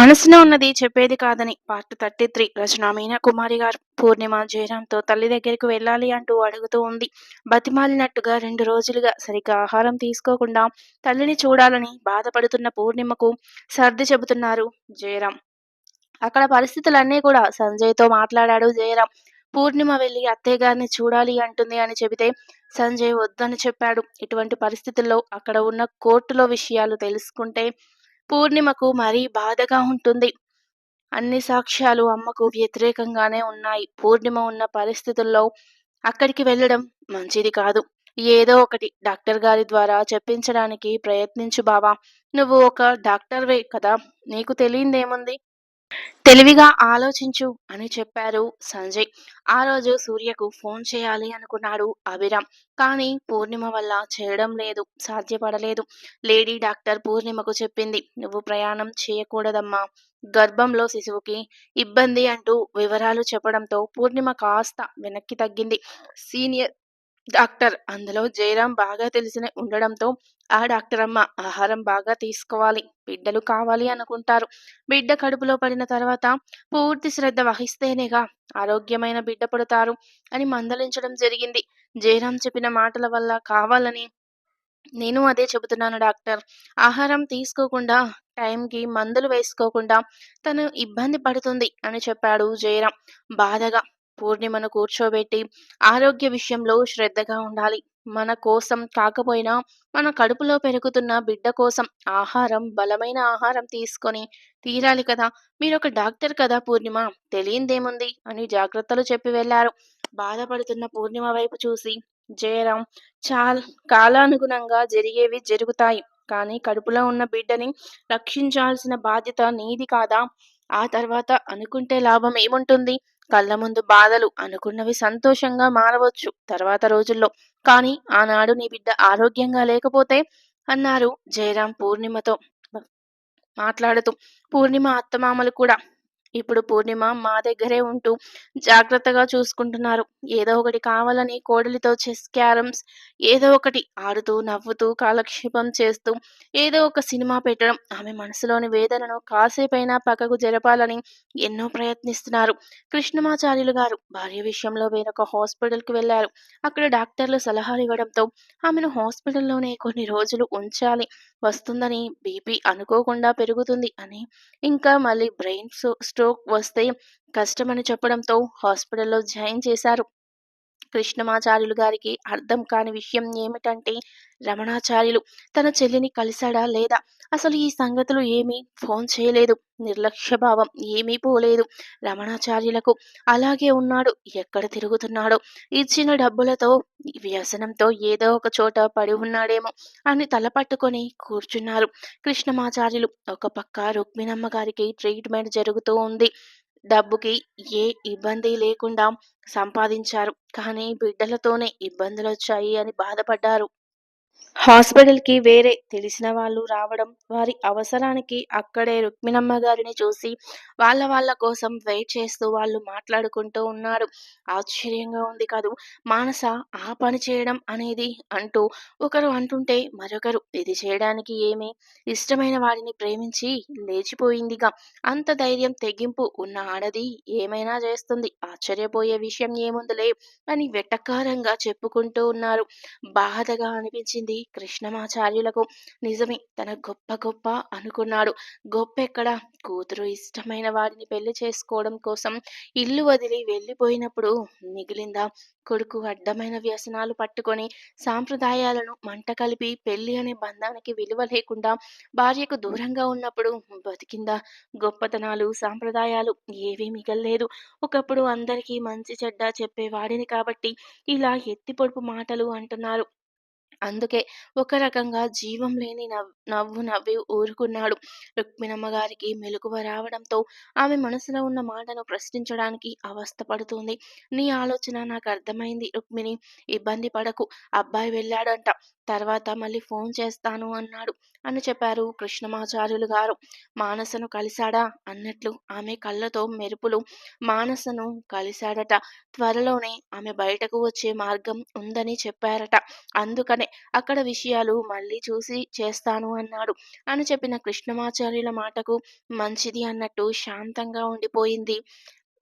మనసున ఉన్నది చెప్పేది కాదని పార్ట్ థర్టీ త్రీ రచన మీనా కుమారి గారు పూర్ణిమ జయరాంతో తల్లి దగ్గరికి వెళ్ళాలి అంటూ అడుగుతూ ఉంది. బతిమాలినట్టుగా రెండు రోజులుగా సరిగ్గా ఆహారం తీసుకోకుండా తల్లిని చూడాలని బాధపడుతున్న పూర్ణిమకు సర్ది చెబుతున్నారు జయరాం. అక్కడ పరిస్థితులన్నీ కూడా సంజయ్తో మాట్లాడాడు జయరాం. పూర్ణిమ వెళ్ళి అత్తయ్య గారిని చూడాలి అంటుంది అని చెబితే సంజయ్ వద్దని చెప్పాడు. ఇటువంటి పరిస్థితుల్లో అక్కడ ఉన్న కోర్టులో విషయాలు తెలుసుకుంటే పూర్ణిమకు మరీ బాధగా ఉంటుంది. అన్ని సాక్ష్యాలు అమ్మకు వ్యతిరేకంగానే ఉన్నాయి. పూర్ణిమ ఉన్న పరిస్థితుల్లో అక్కడికి వెళ్ళడం మంచిది కాదు. ఏదో ఒకటి డాక్టర్ గారి ద్వారా చెప్పించడానికి ప్రయత్నించు బావా. నువ్వు ఒక డాక్టర్వే కదా? నీకు తెలియందేముంది? తెలివిగా ఆలోచించు అని చెప్పారు సంజయ్. ఆ రోజు సూర్యకు ఫోన్ చేయాలి అనుకున్నాడు అభిరామ్. కానీ పూర్ణిమ వల్ల చేయడం లేదు సాధ్యపడలేదు. లేడీ డాక్టర్ పూర్ణిమకు చెప్పింది నువ్వు ప్రయాణం చేయకూడదమ్మా. గర్భంలో శిశువుకి ఇబ్బంది అంటూ వివరాలు చెప్పడంతో పూర్ణిమ కాస్త వెనక్కి తగ్గింది. Senior doctor. అందులో జయరాం బాగా తెలిసిన ఉండడంతో ఆ డాక్టర్ అమ్మ ఆహారం బాగా తీసుకోవాలి బిడ్డలు కావాలి అనుకుంటారు. బిడ్డ కడుపులో పడిన తర్వాత పూర్తి శ్రద్ధ వహిస్తేనేగా ఆరోగ్యమైన బిడ్డ పుడతారు అని మందలించడం జరిగింది. జయరాం చెప్పిన మాటల వల్ల కావాలని నేను అదే చెబుతున్నాను డాక్టర్. ఆహారం తీసుకోకుండా టైంకి మందులు వేసుకోకుండా తను ఇబ్బంది పడుతుంది అని చెప్పాడు జయరాం. బాధగా పూర్ణిమను కూర్చోబెట్టి ఆరోగ్య విషయంలో శ్రద్ధగా ఉండాలి. మన కోసం కాకపోయినా మన కడుపులో పెరుగుతున్న బిడ్డ కోసం ఆహారం బలమైన ఆహారం తీసుకొని తీరాలి కదా. మీరు ఒక డాక్టర్ కదా పూర్ణిమ? తెలియందేముంది? అని జాగ్రత్తలు చెప్పి వెళ్ళారు. బాధపడుతున్న పూర్ణిమ వైపు చూసి జయరాం చాల్ కాలానుగుణంగా జరిగేవి జరుగుతాయి. కానీ కడుపులో ఉన్న బిడ్డని రక్షించాల్సిన బాధ్యత నీది కాదా? ఆ తర్వాత అనుకుంటే లాభం ఏముంటుంది? కళ్ళ ముందు బాధలు అనుకున్నవి సంతోషంగా మారవచ్చు తర్వాత రోజుల్లో. కానీ ఆనాడు నీ బిడ్డ ఆరోగ్యంగా లేకపోతే అన్నారు జయరాం పూర్ణిమతో. మాట్లాడుతూ పూర్ణిమ అత్తమామలు కూడా ఇప్పుడు పూర్ణిమ మా దగ్గరే ఉంటూ జాగ్రత్తగా చూసుకుంటున్నారు. ఏదో ఒకటి కావాలని కోడలితో చెస్ క్యారమ్స్ ఏదో ఒకటి ఆడుతూ నవ్వుతూ కాలక్షేపం చేస్తూ ఏదో ఒక సినిమా పెట్టడం. ఆమె మనసులోని వేదనను కాసేపైనా పక్కకు జరపాలని ఎన్నో ప్రయత్నిస్తున్నారు. కృష్ణమాచార్యులు గారు భార్య విషయంలో వేరొక హాస్పిటల్కి వెళ్ళారు అక్కడ డాక్టర్లు సలహాలు ఇవ్వడంతో ఆమెను హాస్పిటల్లోనే కొన్ని రోజులు ఉంచాలి. వస్తుందని బీపీ అనుకోకుండా పెరుగుతుంది అని ఇంకా మళ్ళీ బ్రెయిన్ స్ట్రోక్ వస్తే కష్టమని చెప్పడంతో హాస్పిటల్లో జాయిన్ చేశారు. కృష్ణమాచార్యులు గారికి అర్థం కాని విషయం ఏమిటంటే రమణాచార్యులు తన చెల్లిని కలిశాడా లేదా? అసలు ఈ సంగతులు ఏమీ ఫోన్ చేయలేదు. నిర్లక్ష్య భావం ఏమీ పోలేదు. రమణాచార్యులకు అలాగే ఉన్నాడు. ఎక్కడ తిరుగుతున్నాడో? ఇచ్చిన డబ్బులతో వ్యసనంతో ఏదో ఒక చోట పడి ఉన్నాడేమో అని తలపట్టుకొని కూర్చున్నారు కృష్ణమాచార్యులు. ఒక పక్క రుక్మిణమ్మ గారికి ట్రీట్మెంట్ జరుగుతూ ఉంది. డబ్బుకి ఏ ఇబ్బంది లేకుండా సంపాదించారు. కానీ బిడ్డలతోనే ఇబ్బందులు వచ్చాయి అని బాధపడ్డారు. హాస్పిటల్కి వేరే తెలిసిన వాళ్ళు రావడం వారి అవసరానికి అక్కడే రుక్మిణమ్మ గారిని చూసి వాళ్ళ వాళ్ళ కోసం వెయిట్ చేస్తూ వాళ్ళు మాట్లాడుకుంటూ ఉన్నారు. ఆశ్చర్యంగా ఉంది కాదు మానస ఆ పని చేయడం అనేది అంటూ ఒకరు అంటుంటే మరొకరు ఇది చేయడానికి ఏమి? ఇష్టమైన వారిని ప్రేమించి లేచిపోయిందిగా. అంత ధైర్యం తెగింపు ఉన్న ఆడది ఏమైనా చేస్తుంది? ఆశ్చర్యపోయే విషయం ఏముందిలే అని వెటకారంగా చెప్పుకుంటూ ఉన్నారు. బాధగా అనిపించింది కృష్ణమాచార్యులకు నిజమే. తన గొప్ప గొప్ప అనుకున్నాడు. గొప్ప ఎక్కడ కూతురు ఇష్టమైన వాడిని పెళ్ళి చేసుకోవడం కోసం ఇల్లు వదిలి వెళ్ళిపోయినప్పుడు మిగిలిందా? కొడుకు అడ్డమైన వ్యసనాలు పట్టుకొని సాంప్రదాయాలను మంట కలిపి పెళ్ళి అనే బంధానికి విలువ లేకుండా భార్యకు దూరంగా ఉన్నప్పుడు బతికిందా? గొప్పతనాలు సాంప్రదాయాలు ఏవీ మిగల్లేదు. ఒకప్పుడు అందరికీ మంచి చెడ్డ చెప్పేవాడిని కాబట్టి ఇలా ఎత్తి పొడుపు మాటలు అంటున్నారు. అందుకే ఒక రకంగా జీవం లేని నవ్ నవ్వు నవ్వి ఊరుకున్నాడు. రుక్మిణమ్మ గారికి మెలకువ రావడంతో ఆమె మనసులో ఉన్న మాటను ప్రశ్నించడానికి అవస్థపడుతుంది నీ ఆలోచన నాకు అర్థమైంది రుక్మిణి. ఇబ్బంది పడకు. అబ్బాయి వెళ్ళాడంట. తర్వాత మళ్ళీ ఫోన్ చేస్తాను అన్నాడు అని చెప్పారు కృష్ణమాచార్యులు గారు. మానసను కలిశాడా? అన్నట్లు ఆమె కళ్ళతో మెరుపులు మానసను కలిశాడట. త్వరలోనే ఆమె బయటకు వచ్చే మార్గం ఉందని చెప్పారట. అందుకనే అక్కడ విషయాలు మళ్ళీ చూసి చేస్తాను అన్నాడు. అని చెప్పిన కృష్ణమాచార్యుల మాటకు మంచిది అన్నట్టు శాంతంగా ఉండిపోయింది.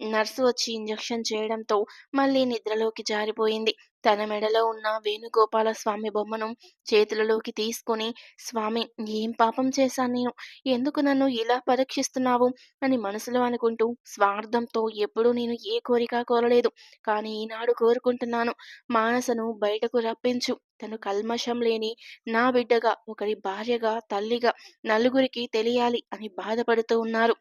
నర్సు వచ్చి ఇంజెక్షన్ చేయడంతో మళ్ళీ నిద్రలోకి జారిపోయింది. తన మెడలో ఉన్న వేణుగోపాల స్వామి బొమ్మను చేతులలోకి తీసుకుని స్వామి ఏం పాపం చేశాను నేను? ఎందుకు నన్ను ఇలా పరీక్షిస్తున్నావు? అని మనసులో అనుకుంటూ స్వార్థంతో ఎప్పుడూ నేను ఏ కోరిక కోరలేదు కానీ ఈనాడు కోరుకుంటున్నాను. మానసను బయటకు రప్పించు. తను కల్మషం లేని నా బిడ్డగా ఒకరి భార్యగా తల్లిగా నలుగురికి తెలియాలి అని బాధపడుతూ ఉన్నారు.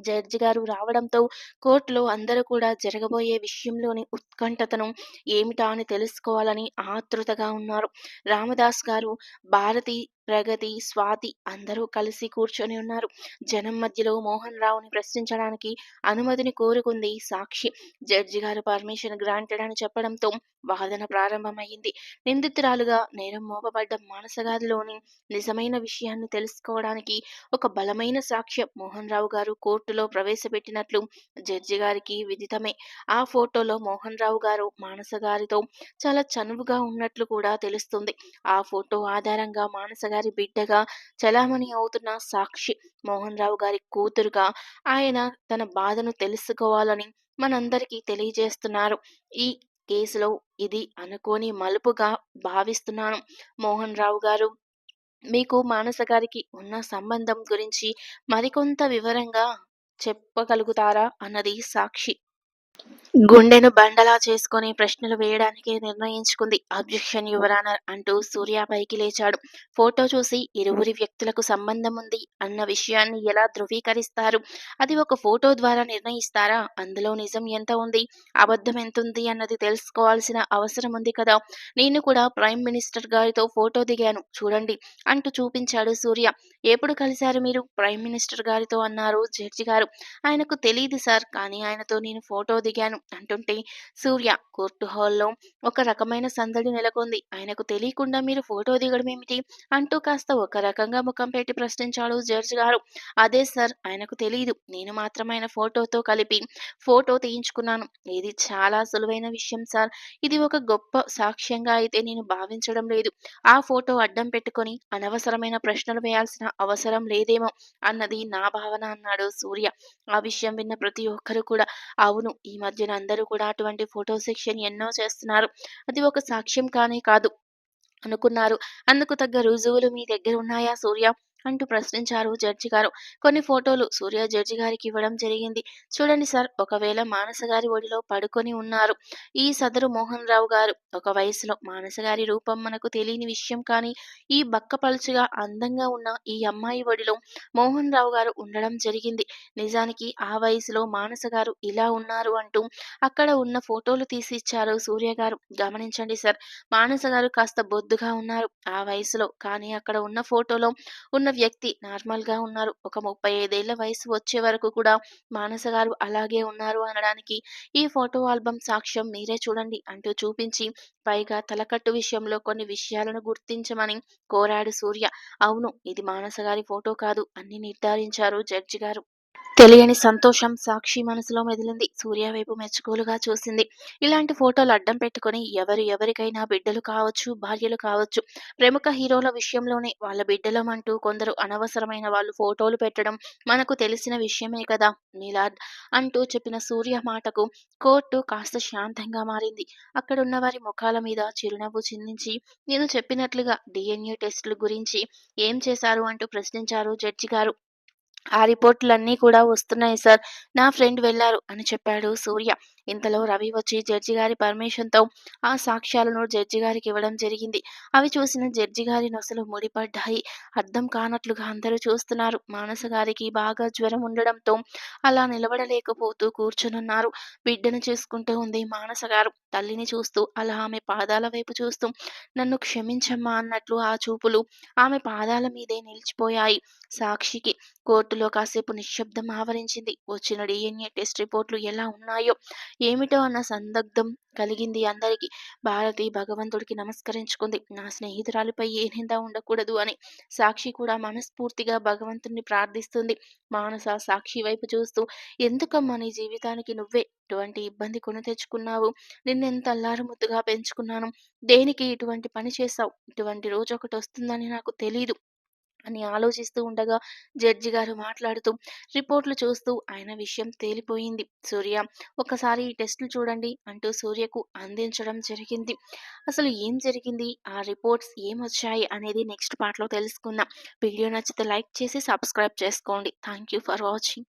జడ్జి గారు రావడంతో కోర్టులో అందరూ కూడా జరగబోయే విషయంలోని ఉత్కంఠతను ఏమిటా అని తెలుసుకోవాలని ఆతృతగా ఉన్నారు. రామదాస్ గారు భారతి ప్రగతి స్వాతి అందరూ కలిసి కూర్చొని ఉన్నారు. జనం మధ్యలో మోహన్ రావుని ప్రశ్నించడానికి అనుమతిని కోరుకుంది సాక్షి. జడ్జి గారు పర్మిషన్ గ్రాంటెడ్ అని చెప్పడంతో వాదన ప్రారంభమైంది నిందితురాలుగా నేరం మోపబడ్డ మానసగాదిలోని నిజమైన విషయాన్ని తెలుసుకోవడానికి ఒక బలమైన సాక్ష్యం మోహన్ రావు గారు కోర్టులో ప్రవేశపెట్టినట్లు జడ్జి గారికి విదితమే. ఆ ఫోటోలో మోహన్ రావు గారు మానస గారితో చాలా చనువుగా ఉన్నట్లు కూడా తెలుస్తుంది. ఆ ఫోటో ఆధారంగా మానస గారి బిడ్డగా చలామణి అవుతున్న సాక్షి మోహన్ రావు గారి కూతురుగా ఆయన తన బాధను తెలుసుకోవాలని మనందరికీ తెలియజేస్తున్నారు. ఈ కేసులో ఇది అనుకోని మలుపుగా భావిస్తున్నాను. మోహన్ రావు గారు మీకు మానస గారికి ఉన్న సంబంధం గురించి మరికొంత వివరంగా చెప్పగలుగుతారా? అన్నది సాక్షి. గుండెను బండలా చేసుకుని ప్రశ్నలు వేయడానికి నిర్ణయించుకుంది అబ్జెక్షన్ యువరానర్ అంటూ సూర్య పైకి లేచాడు. ఫోటో చూసి ఇరువురి వ్యక్తులకు సంబంధం ఉంది అన్న విషయాన్ని ఎలా ధృవీకరిస్తారు? అది ఒక ఫోటో ద్వారా నిర్ణయిస్తారా? అందులో నిజం ఎంత ఉంది? అబద్ధం ఎంత ఉంది అన్నది తెలుసుకోవాల్సిన అవసరం ఉంది కదా? నేను కూడా ప్రైమ్ మినిస్టర్ గారితో ఫోటో దిగాను. చూడండి అంటూ చూపించాడు సూర్య. ఎప్పుడు కలిశారు మీరు? ప్రైమ్ మినిస్టర్ గారితో అన్నారు జడ్జి గారు ఆయనకు తెలియదు సార్ కానీ ఆయనతో నేను ఫోటో దిగాను. అంటుంటే సూర్య కోర్టు హాల్లో ఒక రకమైన సందడి నెలకొంది. ఆయనకు తెలియకుండా మీరు ఫోటో దిగడం ఏమిటి? అంటూ కాస్త ఒక రకంగా ముఖం పెట్టి ప్రశ్నించాడు జడ్జ్ గారు. అదే సార్ ఆయనకు తెలియదు నేను మాత్రం ఆయన ఫోటోతో కలిపి ఫోటో తీయించుకున్నాను. ఇది చాలా సులువైన విషయం సార్. ఇది ఒక గొప్ప సాక్ష్యంగా అయితే నేను భావించడం లేదు. ఆ ఫోటో అడ్డం పెట్టుకొని అనవసరమైన ప్రశ్నలు వేయాల్సిన అవసరం లేదేమో అన్నది నా భావన అన్నాడు సూర్య. ఆ విషయం విన్న ప్రతి ఒక్కరు కూడా అవును ఈ మధ్యన అందరూ కూడా అటువంటి ఫోటో సెక్షన్ ఎన్నో చేస్తున్నారు. అది ఒక సాక్ష్యం కానీ కాదు. అనుకున్నారు. అందుకు తగ్గ రుజువులు మీ దగ్గర ఉన్నాయా సూర్య? అంటూ ప్రశ్నించారు జడ్జి గారు. కొన్ని ఫోటోలు సూర్య జడ్జి గారికి ఇవ్వడం జరిగింది. చూడండి సార్ ఒకవేళ మానస గారి ఒడిలో పడుకొని ఉన్నారు ఈ సదరు మోహన్ రావు గారు. ఒక వయసులో మానస గారి రూపం మనకు తెలియని విషయం కానీ ఈ బక్కపలుచుగా అందంగా ఉన్న ఈ అమ్మాయి ఒడిలో మోహన్ రావు గారు ఉండడం జరిగింది. నిజానికి ఆ వయసులో మానస గారు ఇలా ఉన్నారు అంటూ అక్కడ ఉన్న ఫోటోలు తీసి ఇచ్చారు సూర్య గారు. గమనించండి సార్ మానస గారు కాస్త బొద్దుగా ఉన్నారు. ఆ వయసులో కానీ అక్కడ ఉన్న ఫోటోలో ఉన్న వ్యక్తి నార్మల్గా ఉన్నారు. ఒక ముప్పై ఐదేళ్ళ వయసు వచ్చే వరకు కూడా మానస గారు అలాగే ఉన్నారు అనడానికి ఈ ఫోటో ఆల్బమ్ సాక్ష్యం మీరే చూడండి అంటూ చూపించి పైగా తలకట్టు విషయంలో కొన్ని విషయాలను గుర్తించమని కోరాడు సూర్య. అవును ఇది మానస గారి ఫోటో కాదు అని నిర్ధారించారు జడ్జి గారు. తెలియని సంతోషం సాక్షి మనసులో మెదిలింది. సూర్య వైపు మెచ్చుకోలుగా చూసింది. ఇలాంటి ఫోటోలు అడ్డం పెట్టుకొని ఎవరు ఎవరికైనా బిడ్డలు కావచ్చు భార్యలు కావచ్చు ప్రముఖ హీరోల విషయంలోనే వాళ్ళ బిడ్డలమంటూ కొందరు అనవసరమైన వాళ్ళు ఫోటోలు పెట్టడం మనకు తెలిసిన విషయమే కదా. నీలాద్ అంటూ చెప్పిన సూర్య మాటకు కోర్టు కాస్త శాంతంగా మారింది. అక్కడున్న వారి ముఖాల మీద చిరునవ్వు చిందించి నేను చెప్పినట్లుగా డిఎన్ఏ టెస్టుల గురించి ఏం చేశారు అంటూ ప్రశ్నించారు జడ్జి గారు. ఆ రిపోర్ట్లన్నీ కూడా వస్తున్నాయి సార్. నా ఫ్రెండ్ వెళ్ళారు అని చెప్పాడు సూర్య. ఇంతలో రవి వచ్చి జడ్జి గారి పర్మిషన్తో ఆ సాక్ష్యాలను జడ్జి గారికి ఇవ్వడం జరిగింది. అవి చూసిన జడ్జి గారి నొసలు ముడిపడ్డాయి. అర్థం కానట్లుగా అందరూ చూస్తున్నారు. మానస గారికి బాగా జ్వరం ఉండడంతో అలా నిలబడలేకపోతూ కూర్చునున్నారు. బిడ్డను చూసుకుంటూ ఉంది మానస గారు తల్లిని చూస్తూ అలా ఆమె పాదాల వైపు చూస్తూ నన్ను క్షమించమ్మా అన్నట్లు ఆ చూపులు ఆమె పాదాల మీదే నిలిచిపోయాయి. సాక్షికి కోర్టులో కాసేపు నిశ్శబ్దం ఆవరించింది. వచ్చిన డిఎన్ఏ టెస్ట్ రిపోర్ట్లు ఎలా ఉన్నాయో ఏమిటో అన్న సందగ్ధం కలిగింది అందరికీ. భారతి భగవంతుడికి నమస్కరించుకుంది. నా స్నేహితురాలిపై ఏ నింద ఉండకూడదు అని సాక్షి కూడా మనస్ఫూర్తిగా భగవంతుడిని ప్రార్థిస్తుంది. మానస సాక్షి వైపు చూస్తూ ఎందుకమ్మా నీ జీవితానికి నువ్వే ఇటువంటి ఇబ్బంది కొని తెచ్చుకున్నావు? నిన్నెంత అల్లారుముద్దుగా పెంచుకున్నాను? దేనికి ఇటువంటి పని చేశావు? ఇటువంటి రోజు ఒకటి వస్తుందని నాకు తెలీదు. అని ఆలోచిస్తూ ఉండగా జడ్జి గారు మాట్లాడుతూ రిపోర్ట్లు చూస్తూ ఆయన విషయం తేలిపోయింది. సూర్య ఒకసారి ఈ టెస్టులు చూడండి అంటూ సూర్యకు అందించడం జరిగింది. అసలు ఏం జరిగింది? ఆ రిపోర్ట్స్ ఏమొచ్చాయి అనేది నెక్స్ట్ పార్ట్లో తెలుసుకుందాం. వీడియో నచ్చితే లైక్ చేసి సబ్స్క్రైబ్ చేసుకోండి. Thank you for watching.